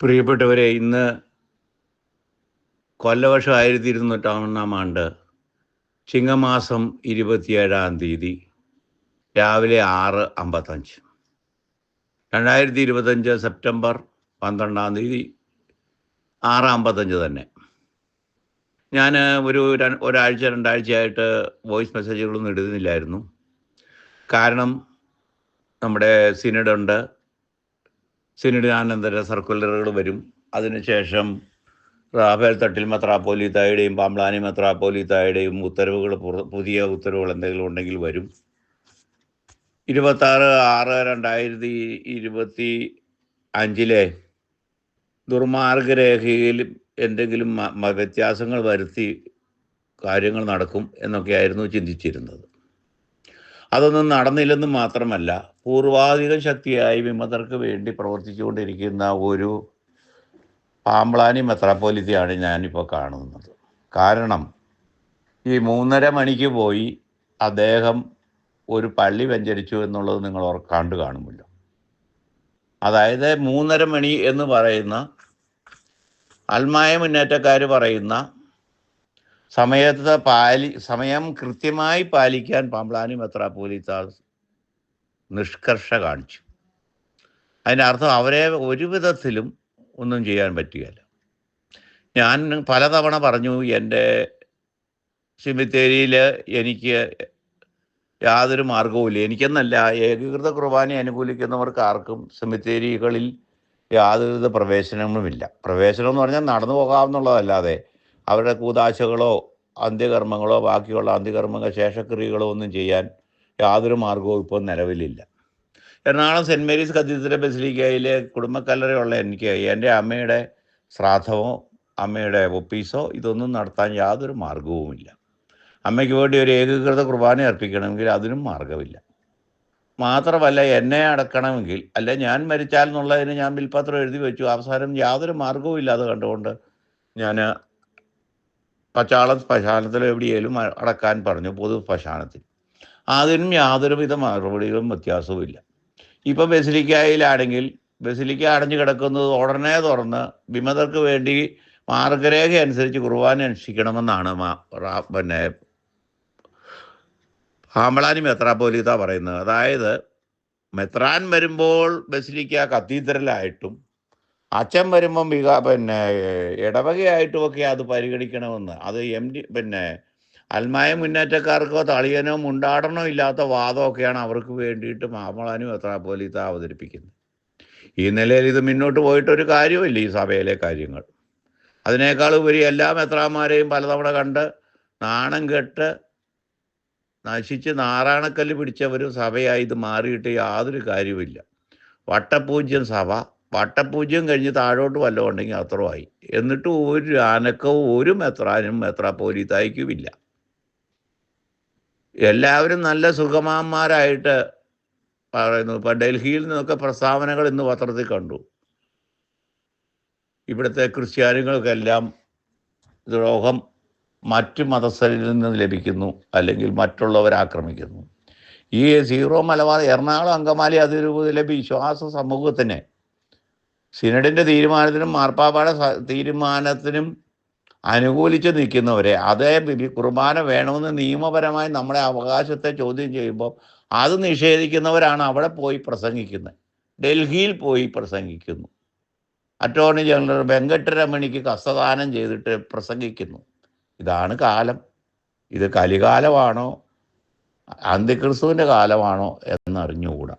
പ്രിയപ്പെട്ടവരെ ഇന്ന് കൊല്ലവർഷം ആയിരത്തി ഇരുന്നൂറ്റൊന്നാം ആണ്ട് ചിങ്ങമാസം ഇരുപത്തിയേഴാം തീയതി രാവിലെ ആറ് അമ്പത്തഞ്ച്. രണ്ടായിരത്തി ഇരുപത്തഞ്ച് സെപ്റ്റംബർ പന്ത്രണ്ടാം തീയതി ആറ് അമ്പത്തഞ്ച് തന്നെ. ഞാൻ ഒരു ഒരാഴ്ച രണ്ടാഴ്ചയായിട്ട് വോയിസ് മെസ്സേജുകളൊന്നും ഇടുന്നില്ലായിരുന്നു. കാരണം നമ്മുടെ സിനഡുണ്ട് സിനഡിനാനന്തര സർക്കുലറുകൾ വരും. അതിനുശേഷം റാഫേൽ തട്ടിൽ മെത്രാപ്പോലീത്തായുടെയും പാമ്പ്ലാനി മെത്രാപ്പോലീത്തായുടെയും ഉത്തരവുകൾ പുതിയ ഉത്തരവുകൾ എന്തെങ്കിലും ഉണ്ടെങ്കിൽ വരും. ഇരുപത്താറ് ആറ് രണ്ടായിരത്തി ഇരുപത്തി അഞ്ചിലെ ദുർമാർഗരേഖയിൽ എന്തെങ്കിലും വ്യത്യാസങ്ങൾ വരുത്തി കാര്യങ്ങൾ നടക്കും എന്നൊക്കെയായിരുന്നു ചിന്തിച്ചിരുന്നത്. അതൊന്നും നടന്നില്ലെന്ന് മാത്രമല്ല പൂർവാധികം ശക്തിയായി വിമതർക്ക് വേണ്ടി പ്രവർത്തിച്ചുകൊണ്ടിരിക്കുന്ന ഒരു പാമ്പ്ലാനി മെത്രാപ്പോലിത്തയാണ് ഞാനിപ്പോൾ കാണുന്നത്. കാരണം ഈ മൂന്നര മണിക്ക് പോയി അദ്ദേഹം ഒരു പള്ളി വെഞ്ചരിച്ചു എന്നുള്ളത് നിങ്ങൾ കണ്ടു കാണുമല്ലോ. അതായത് മൂന്നര മണി എന്ന് പറയുന്ന അൽമായ മുന്നേറ്റക്കാർ പറയുന്ന സമയത്ത് പാലി സമയം കൃത്യമായി പാലിക്കാൻ പാമ്പ്ലാനി മെത്രാപ്പോലിത്ത നിഷ്കർഷ കാണിച്ചു. അതിന്റെ അർത്ഥം അവരെ ഒരു വിധത്തിലും ഒന്നും ചെയ്യാൻ പറ്റുകയില്ല. ഞാൻ പലതവണ പറഞ്ഞു എന്റെ സിമിത്തേരിയിൽ എനിക്ക് യാതൊരു മാർഗവുമില്ല എനിക്കെന്നല്ല ഏകീകൃത കുർബാനയെ അനുകൂലിക്കുന്നവർക്ക് ആർക്കും സെമിത്തേരികളിൽ യാതൊരുവിധ പ്രവേശനങ്ങളുമില്ല പ്രവേശനം എന്ന് പറഞ്ഞാൽ നടന്നു പോകാവുന്നുള്ളതല്ലാതെ അവരുടെ കൂതാശകളോ അന്ത്യകർമ്മങ്ങളോ ബാക്കിയുള്ള അന്ത്യകർമ്മങ്ങൾ ശേഷക്രിയകളോ ഒന്നും ചെയ്യാൻ യാതൊരു മാർഗവും ഇപ്പോൾ നിലവിലില്ല. എറണാകുളം സെന്റ് മേരീസ് കത്തീഡ്രൽ ബസിലിക്കയിലെ കുടുംബക്കല്ലറയുള്ള എനിക്ക് എന്റെ അമ്മയുടെ ശ്രാദ്ധമോ അമ്മയുടെ ഒപ്പീസോ ഇതൊന്നും നടത്താൻ യാതൊരു മാർഗവുമില്ല. അമ്മയ്ക്ക് വേണ്ടി ഒരു ഏകീകൃത കുർബാന അർപ്പിക്കണമെങ്കിൽ അതിനും മാർഗമില്ല. മാത്രമല്ല എന്നെ അടക്കണമെങ്കിൽ അല്ല ഞാൻ മരിച്ചാൽ എന്നുള്ളതിന് ഞാൻ ബിൽപത്രം എഴുതി വെച്ചു. അവസാനം യാതൊരു മാർഗവും ഇല്ലാതെ കണ്ടുകൊണ്ട് ഞാൻ പച്ചാളം ശ്മശാനത്തിൽ എവിടെയെങ്കിലും അടക്കാൻ പറഞ്ഞു പൊതു ശ്മശാനത്തിൽ അതിനും യാതൊരുവിധ മറുപടികളും വ്യത്യാസവും ഇല്ല ഇപ്പം ബസിലിക്കായിലാണെങ്കിൽ ബസിലിക്ക അടഞ്ഞു കിടക്കുന്നത് ഉടനെ തുറന്ന് വിമതർക്ക് വേണ്ടി മാർഗരേഖ അനുസരിച്ച് കുർബാന അനുഷ്ഠിക്കണമെന്നാണ് പിന്നെ പാമ്പളാനി മെത്രാപ്പോലീത്ത പറയുന്നത്. അതായത് മെത്രാൻ വരുമ്പോൾ ബസിലിക്ക കത്തീഡ്രലായിട്ടും അച്ഛൻ വരുമ്പം വികാ പിന്നെ ഇടവകയായിട്ടുമൊക്കെ അത് പരിഗണിക്കണമെന്ന്. അത് എം ഡി പിന്നെ അൽമായ മുന്നേറ്റക്കാർക്കോ തളിയനോ മുണ്ടാടനോ ഇല്ലാത്ത വാദമൊക്കെയാണ് അവർക്ക് വേണ്ടിയിട്ട് മാമളാനും മെത്രാപ്പോലീത്ത അവതരിപ്പിക്കുന്നത്. ഈ നിലയിൽ ഇത് മുന്നോട്ട് പോയിട്ടൊരു കാര്യമില്ല ഈ സഭയിലെ കാര്യങ്ങൾ. അതിനേക്കാൾ ഉപരി എല്ലാ മെത്രാന്മാരെയും പലതവണ കണ്ട് നാണം കെട്ട് നശിച്ച് നാറാണക്കല്ല് പിടിച്ചവരും സഭയായി ഇത് മാറിയിട്ട് യാതൊരു കാര്യവുമില്ല. വട്ടപൂജ്യം സഭ വട്ടപൂജ്യം കഴിഞ്ഞ് താഴോട്ട് വല്ലതും ഉണ്ടെങ്കിൽ അത്രമായി എന്നിട്ട് ഒരു അനക്കവും ഒരു മെത്രാനും മെത്രാപ്പോലീത്തായിക്കുമില്ല. എല്ലാവരും നല്ല സുഖമാന്മാരായിട്ട് പറയുന്നു. ഇപ്പം ഡൽഹിയിൽ നിന്നൊക്കെ പ്രസ്താവനകൾ ഇന്ന് പത്രത്തിൽ കണ്ടു. ഇവിടുത്തെ ക്രിസ്ത്യാനികൾക്കെല്ലാം ദ്രോഹം മറ്റു മതസ്ഥരിൽ നിന്ന് ലഭിക്കുന്നു അല്ലെങ്കിൽ മറ്റുള്ളവർ ആക്രമിക്കുന്നു. ഈ സീറോ മലബാർ എറണാകുളം അങ്കമാലി അതിരൂപതയിലെ വിശ്വാസ സമൂഹത്തിന് സിനഡിന്റെ തീരുമാനത്തിനും മാർപ്പാപ്പയുടെ തീരുമാനത്തിനും അനുകൂലിച്ച് നിൽക്കുന്നവരെ അതേ കുർബാന വേണമെന്ന് നിയമപരമായി നമ്മളെ അവകാശത്തെ ചോദ്യം ചെയ്യുമ്പോൾ അത് നിഷേധിക്കുന്നവരാണ് അവിടെ പോയി പ്രസംഗിക്കുന്നത്. ഡൽഹിയിൽ പോയി പ്രസംഗിക്കുന്നു. അറ്റോർണി ജനറൽ വെങ്കട്ടരമണിക്ക് കസ്തദാനം ചെയ്തിട്ട് പ്രസംഗിക്കുന്നു. ഇതാണ് കാലം. ഇത് കലികാലമാണോ? അന്തിക്രിസ്തുവിന്റെ കാലമാണോ എന്നറിഞ്ഞുകൂടാ.